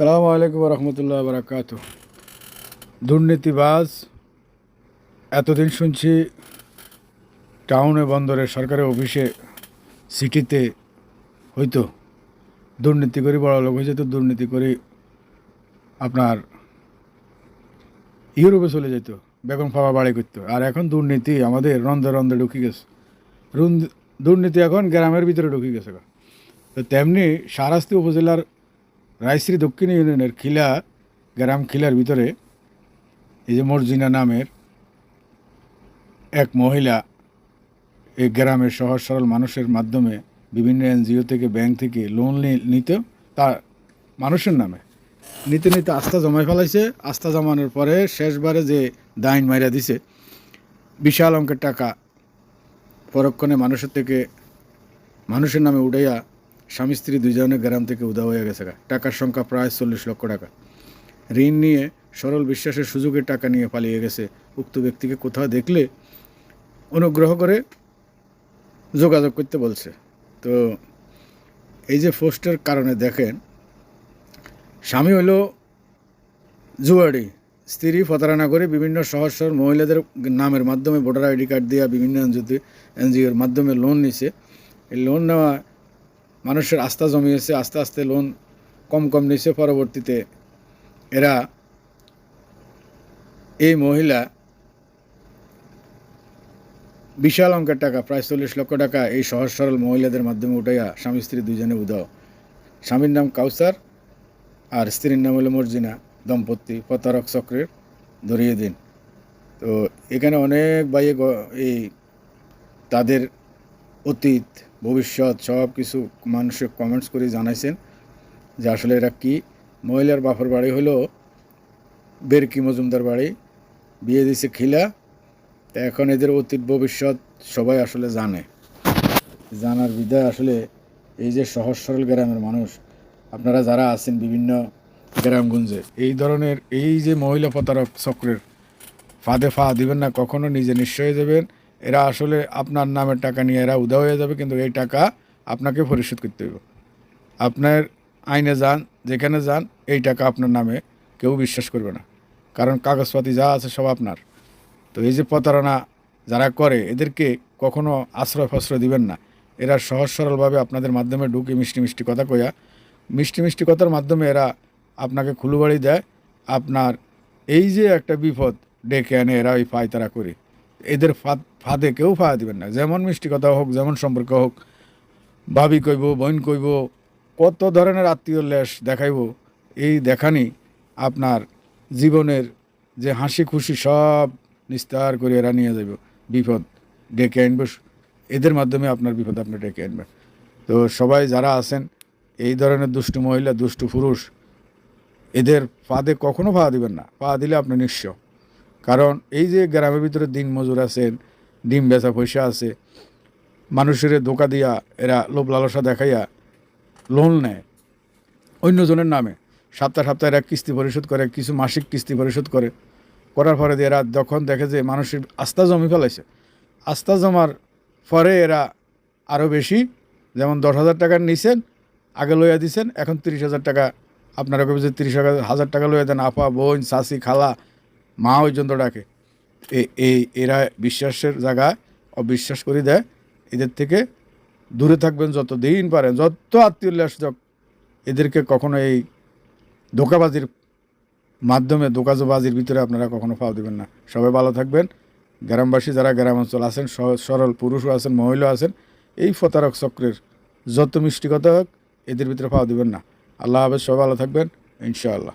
সালামু আলাইকুম রহমতুল্লাহ বারাকাত দুর্নীতিবাজ, এতদিন শুনছি টাউনে বন্দরে সরকারি অফিসে, সিটিতে হইতো দুর্নীতি করে, বড় লোক হয়েছে তো দুর্নীতি করে আপনার ইউরোপে চলে যেত, বেগম ফাওয়া বাড়ি করত। আর এখন দুর্নীতি আমাদের রন্ধে রন্ধে ঢুকে গেছে। রুন- দুর্নীতি এখন গ্রামের ভিতরে ঢুকে গেছে তো তেমনি সারাস্তি উপজেলার রায়শ্রী দক্ষিণ ইউনিয়নের খিলা, গ্রাম খিলার ভিতরে এই যে মর্জিনা নামের এক মহিলা এই গ্রামের সহজ সরল মানুষের মাধ্যমে বিভিন্ন এনজিও থেকে, ব্যাংক থেকে লোন নিত তার মানুষের নামে। নিতে নিতে আস্থা জমাই ফেলাইছে। আস্থা জমানোর পরে শেষবারে যে দাইন মাইরা দিছে, বিশাল অঙ্কের টাকা পরক্ষণে মানুষের থেকে মানুষের নামে উঠাইয়া স্বামী স্ত্রী দুজনের গ্রাম থেকে উদা হয়ে গেছে টাকার সংখ্যা প্রায় চল্লিশ লক্ষ টাকা। ঋণ নিয়ে সরল বিশ্বাসের সুযোগে টাকা নিয়ে পালিয়ে গেছে। উক্ত ব্যক্তিকে কোথাও দেখলে অনুগ্রহ করে যোগাযোগ করতে বলছে। তো এই যে পোস্টের কারণে দেখেন, স্বামী হলো জুয়ারি স্ত্রী প্রতারণা করে বিভিন্ন সরল মহিলাদের নামের মাধ্যমে ভোটার আইডি কার্ড দেওয়া বিভিন্ন এনজিওর মাধ্যমে লোন নিছে। এই লোন নেওয়া মানুষের আস্থা জমিয়েছে, আস্তে আস্তে লোন কম কম নিছে পরবর্তীতে এরা এই মহিলা বিশাল অঙ্কের টাকা, প্রায় চল্লিশ লক্ষ টাকা এই সহজ সরল মহিলাদের মাধ্যমে উঠাইয়া স্বামী, স্ত্রী দুজনে উদাও স্বামীর নাম কাউসার, আর স্ত্রীর নাম হলো মর্জিনা, দম্পতি, প্রতারক চক্রের ধরিয়ে দিন। তো এখানে অনেক বাইয়ে এই তাদের অতীত ভবিষ্যৎ সব কিছু মানুষের কমেন্টস করে জানাইছেন যে আসলে এরা কি? মহিলার বাপর বাড়ি হলো বেরকি মজুমদার বাড়ি, বিয়ে দিছে খিলা। তা এখন এদের অতীত ভবিষ্যৎ সবাই আসলে জানে। জানার বিদায় আসলে এই যে সহজ সরল গ্রামের মানুষ, আপনারা যারা আছেন বিভিন্ন গ্রামগঞ্জে, এই ধরনের এই যে মহিলা প্রতারক চক্রের ফাঁদে ফা দিবেন না, কখনো নিজে নিশ্চয় দেবেন এরা আসলে আপনার নামের টাকা নিয়ে এরা উদা হয়ে যাবে, কিন্তু এই টাকা আপনাকে পরিশোধ করতে হবে আপনার আইনে যান, যেখানে যান, এই টাকা আপনার নামে কেউ বিশ্বাস করবে না। কারণ কাগজপাতি যা আছে সব আপনার। তো এই যে প্রতারণা যারা করে, এদেরকে কখনো আশ্রয় ফশ্রয় দিবেন না। এরা সহজ সরলভাবে আপনাদের মাধ্যমে ঢুকে মিষ্টি মিষ্টি কথা কয়া মিষ্টি মিষ্টি কথার মাধ্যমে এরা আপনাকে খুলুবাড়ি দেয়। আপনার এই যে একটা বিপদ ডেকে আনে এরা ওই পায়তারা করে। এদের ফাঁদ ফাঁদে কেউ ফাঁদা দিবেন না। যেমন মিষ্টি কথা হোক, যেমন সম্পর্ক হোক, ভাবি কইব, বোন কইব, কত ধরনের আত্মীয় লেশ দেখাইব, এই দেখানি আপনার জীবনের যে হাসি খুশি সব নিস্তার করে এরা নিয়ে যাবে বিপদ ডেকে আনবে, এদের মাধ্যমে আপনার বিপদ আপনি ডেকে আনবেন। তো সবাই যারা আছেন, এই ধরনের দুষ্টু মহিলা, দুষ্টু পুরুষ, এদের ফাঁদে কখনো পা দিবেন না। পা দিলে আপনি নিঃস্ব। কারণ এই যে গ্রামের ভিতরে দিন মজুর আছেন ডিম বেচা পয়সা আছে। মানুষের ধোকা দিয়া এরা লোভ লালসা দেখাইয়া লোন নেয়। অন্যজনের নামে সপ্তাহ সপ্তাহে এরা কিস্তি পরিশোধ করে, কিছু মাসিক কিস্তি পরিশোধ করে। করার পরে এরা যখন দেখে যে মানুষের আস্থা জমি ফেলাইছে, আস্থা জমার পরে এরা আরও বেশি, যেমন দশ হাজার টাকার নিছেন, আগে লইয়া দিছেন, এখন তিরিশ হাজার টাকা। আপনারা কবে যে তিরিশ হাজার টাকা লইয়া দেন, আপা, বোন, শাশি, খালা, মা পর্যন্ত ডাকে। এ- এই, এরা বিশ্বাসের জায়গায় অবিশ্বাস করে দেয়। এদের থেকে দূরে থাকবেন যত দিন পারেন। যত আত্মীয় লেসক এদেরকে কখনো এই ধোকাবাজির মাধ্যমে দোকাজবাজির ভিতরে আপনারা কখনো পাও দেবেন না। সবাই ভালো থাকবেন। গ্রামবাসী যারা গ্রাম অঞ্চল আছেন সরল পুরুষও আছেন মহিলা আছেন, এই ফতারক চক্রের যত মিষ্টি কথা হোক, এদের ভিতরে পাও দেবেন না। আল্লাহ হাফেজ, সবাই ভালো থাকবেন, ইনশাআল্লাহ।